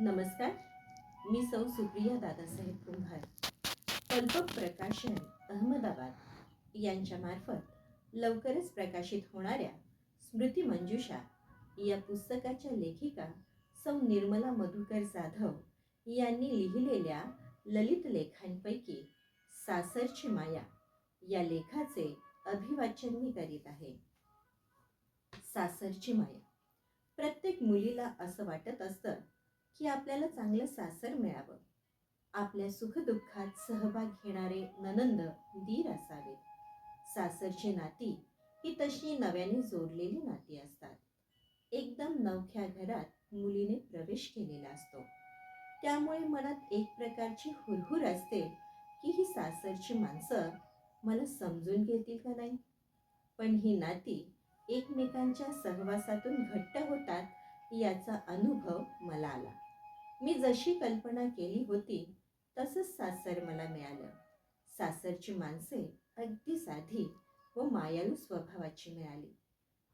नमस्कार. मी सौ सुप्रिया दादासाहेब कुंभार कल्पक प्रकाशन अहमदाबाद यांच्यामार्फत लवकरच प्रकाशित होणाऱ्या स्मृती मंजुषा या पुस्तकाच्या लेखिका सौ निर्मला मधुकर जाधव यांनी लिहिलेल्या ललित लेखांपैकी सासरची माया या लेखाचे अभिवाचन मी करीत आहे. सासरची माया. प्रत्येक मुलीला असं वाटत असतं की आपल्याला चांगलं सासर मिळावं. आपल्या सुखदुःखात सहभाग घेणारे ननंद दीर असावे. सासरची नाती ही तशी नव्याने जोडलेली नाती असतात. एकदम नवख्या घरात मुलीने प्रवेश केलेला असतो. त्यामुळे मनात एक प्रकारची हुरहुर असते की ही सासरची माणसं मला समजून घेतील का नाही? पण ही नाती एकमेकांच्या सहवासातून घट्ट होतात याचा अनुभव मला आला. मी जशी कल्पना केली होती तसंच सासर मला मिळालं. सासरची माणसे अगदी साधी व मायाळू स्वभावाची मिळाली.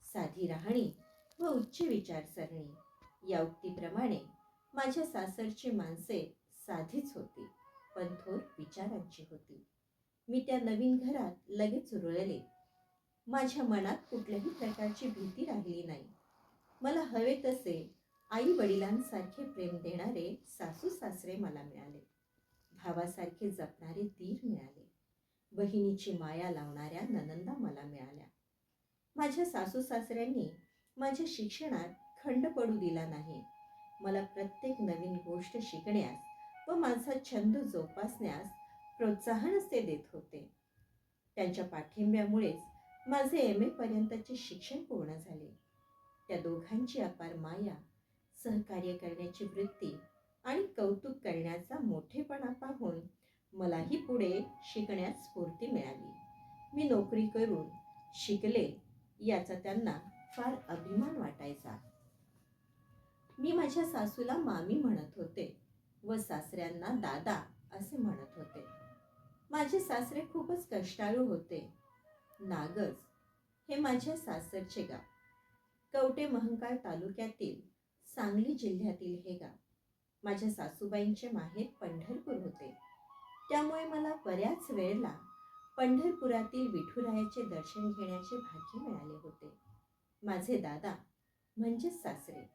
साधी राहणी व उच्च विचारसरणी. या उक्तीप्रमाणे माझ्या सासरची माणसे साधीच होती पण थोर विचारांची होती. मी त्या नवीन घरात लगेच रुळले. माझ्या मनात कुठल्याही प्रकारची भीती राहिली नाही. मला हवे तसे आई वडिलांसारखे प्रेम देणारे सासू सासरे मला मिळाले. भावासारखे जपणारे तीर मिळाले. बहिणीची माया लावणाऱ्या ननंदा मला मिळाल्या. माझ्या सासू सासऱ्यांनी माझ्या शिक्षणात खंड पडू दिला नाही. मला प्रत्येक नवीन गोष्ट शिकण्यास व माझा छंद जोपासण्यास प्रोत्साहनच ते देत होते. त्यांच्या पाठिंब्यामुळेच माझे एम एपर्यंतचे शिक्षण पूर्ण झाले. त्या दोघांची अपार माया सहकार्य करण्याची वृत्ती आणि कौतुक करण्याचा मोठेपणा पाहून मलाही पुढे शिकण्यात स्फूर्ती मिळाली. मी नोकरी करून शिकले याचा त्यांना फार अभिमान वाटायचा. मी माझ्या सासूला मामी म्हणत होते व सासऱ्यांना दादा असे म्हणत होते. माझे सासरे खूपच कष्टाळू होते. नागज हे माझ्या सासरचे गाव. कवटे महंकाळ तालुक्यातील सांगली जिल्ह्यातील हे गाव माझ्या सासूबाईंचे माहेर पंढरपूर होते. त्यामुळे मला बऱ्याच वेळेला पंढरपुरातील विठुरायाचे दर्शन घेण्याचे भाग्य मिळाले होते. माझे दादा म्हणजेच सासरे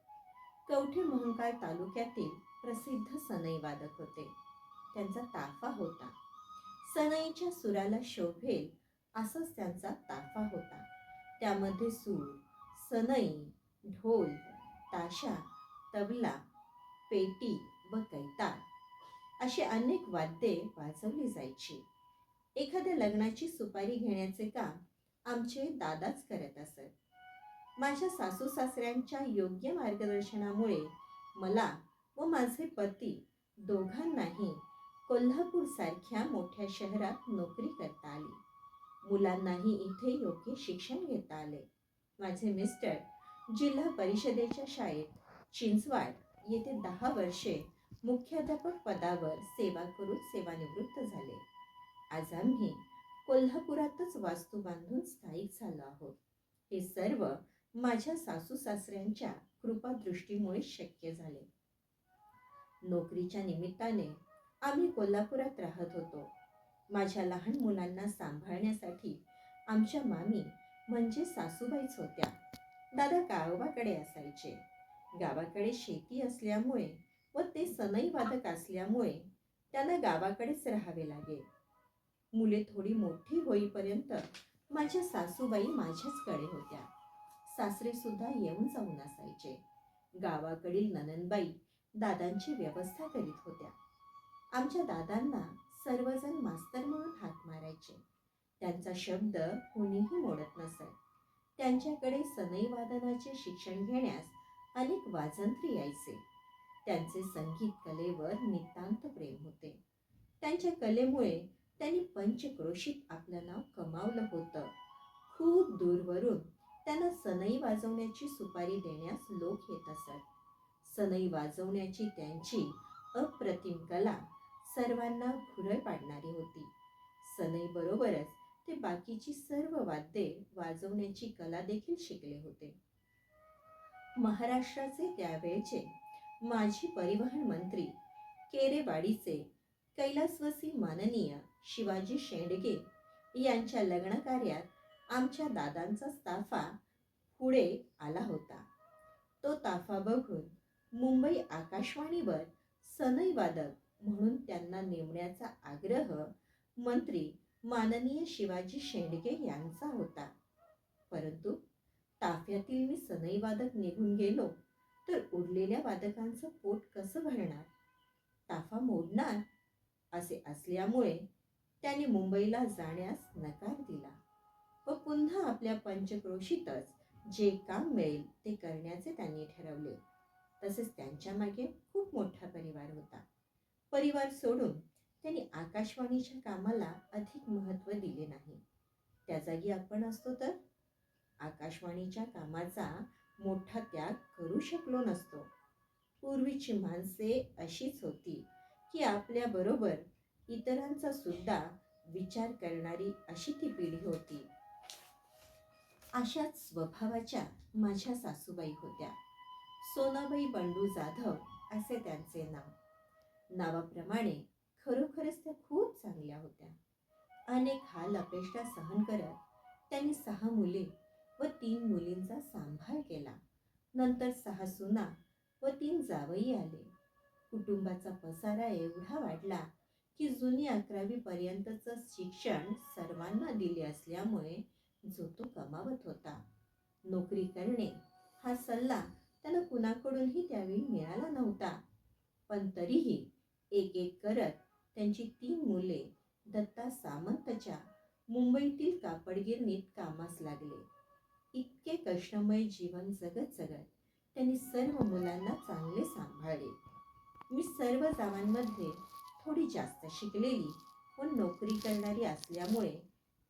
कवठे महंकाळ तालुक्यातील प्रसिद्ध सनई वादक होते. त्यांचा ताफा होता. सनईच्या सुराला शोभेल असाच त्यांचा ताफा होता. त्यामध्ये सूर सनई ढोल ताशा तबला पेटी व कैतार अशी अनेक वाद्ये वाजवली जायची. एखाद्या लग्नाची सुपारी घेण्याचे काम आमचे दादाच करत असत. माझ्या सासू सासऱ्यांच्या योग्य मार्गदर्शनामुळे मला व माझे पती दोघांनाही कोल्हापूर सारख्या मोठ्या शहरात नोकरी करता आली. मुलांनाही इथे योग्य शिक्षण घेता आले. माझे मिस्टर जिल्हा परिषदेच्या शाळेत चिंचवाड येथे दहा वर्षे मुख्याध्यापक पदावर सेवा करून सेवानिवृत्त झाले. आज आम्ही कोल्हापुरातच वास्तू बांधून स्थायिक झालो आहोत. हे सर्व माझ्या सासू सासऱ्यांच्या कृपादृष्टीमुळे शक्य झाले. नोकरीच्या निमित्ताने आम्ही कोल्हापुरात राहत होतो. माझ्या लहान मुलांना सांभाळण्यासाठी आमच्या मामी म्हणजे सासूबाईच होत्या. दादा गावाकडे असायचे. गावाकडे शेती असल्यामुळे व ते सनई वादक असल्यामुळे त्यांना गावाकडेच राहावे लागे. मुले थोडी मोठी होईपर्यंत माझ्या सासूबाई माझ्याचकडे होत्या. सासरे सुद्धा येऊन जाऊन असायचे. गावाकडील नननबाई दादांची व्यवस्था करीत होत्या. आमच्या दादांना सर्वजण मास्तर म्हणून हात मारायचे. त्यांचा शब्द कोणीही मोडत नसत त्यांच्याकडे सनई वादनाचे शिक्षण घेण्यास अनेक वाजंत्री यायचे. त्यांचे संगीत कलेवर नितांत प्रेम होते. त्यांच्या कलेमुळे त्यांनी पंचक्रोशीत आपलं नाव कमावलं होतं. खूप दूरवरून त्यांना सनई वाजवण्याची सुपारी देण्यास लोक येत असत. सनई वाजवण्याची त्यांची अप्रतिम कला सर्वांना भुरळ पाडणारी होती. सनईबरोबरच ते बाकीची सर्व वाद्ये वाजवण्याची कला देखील शिकले होते. महाराष्ट्राचे त्यावेळचे माजी परिवहन मंत्री केरेवाडीचे कैलासवासी माननीय शिवाजी शेंडगे यांच्या लग्न कार्यात आमच्या दादांचा ताफा पुढे आला होता. तो ताफा बघून मुंबई आकाशवाणीवर सनई वादक म्हणून त्यांना नेमण्याचा आग्रह मंत्री माननीय शिवाजी शेंडगे यांचा होता. परंतु ताफ्यातील मी सनई वादक निघून गेलो तर उरलेल्या वादकांचं पोट कसं भरणार? ताफा मोडणार? असे असल्यामुळे त्यांनी मुंबईला जाण्यास नकार दिला व पुन्हा आपल्या पंचक्रोशीतच जे काम मिळेल ते करण्याचे त्यांनी ठरवले. तसेच त्यांच्या मागे खूप मोठा परिवार होता. परिवार सोडून त्यांनी आकाशवाणीच्या कामाला अधिक महत्त्व दिले नाही. त्या जागी आपण असतो तर? आकाशवाणीच्या कामाचा मोठा त्याग करू शकलो नसतो. पूर्वीची माणसे अशीच होती की आपल्याबरोबर इतरांचा सुद्धा विचार करणारी अशी ती पिढी होती. अशाच स्वभावाच्या माझ्या सासूबाई होत्या. सोनाबाई बंडू जाधव असे त्यांचे नाव. नावाप्रमाणे खरोखरच त्या खूप चांगल्या होत्या. अनेक हाल अपेष्टा सहन करत त्यांनी सहा मुले व तीन मुलींचा सांभाळ केला. नंतर सहा सुना व तीन जावई आले. कुटुंबाचा पसारा एवढा वाढला की जुनी अकरावी पर्यंतचं शिक्षण सर्वांना दिले असल्यामुळे जो तो कमावत होता. नोकरी करणे हा सल्ला त्याला कुणाकडूनही त्यावेळी मिळाला नव्हता. पण तरीही एक एक करत त्यांची तीन मुले दत्ता सामंतच्या मुंबईतील कापडगिरणीत कामास लागले. इतके कष्टमय जीवन जगत जगत त्यांनी सर्व मुलांना चांगले सांभाळले. मी सर्व जावांमध्ये थोडी जास्त शिकलेली व नोकरी करणारी असल्यामुळे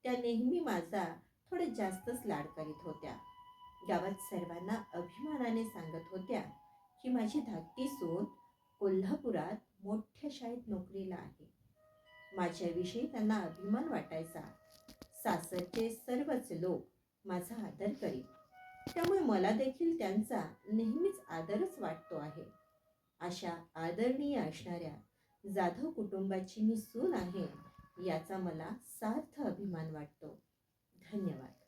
त्या नेहमी माझा थोडे जास्तच लाड करीत होत्या. गावात सर्वांना अभिमानाने सांगत होत्या की माझी धाकटी सून कोल्हापुरात मोठ्या शाळेत नोकरीला आहे. माझ्याविषयी त्यांना अभिमान वाटायचा. सासरचे सर्वच लोक माझा आदर करीत. त्यामुळे मला देखील त्यांचा नेहमीच आदरच वाटतो आहे. अशा आदरणीय असणाऱ्या जाधव कुटुंबाची मी सून आहे याचा मला सार्थ अभिमान वाटतो. धन्यवाद.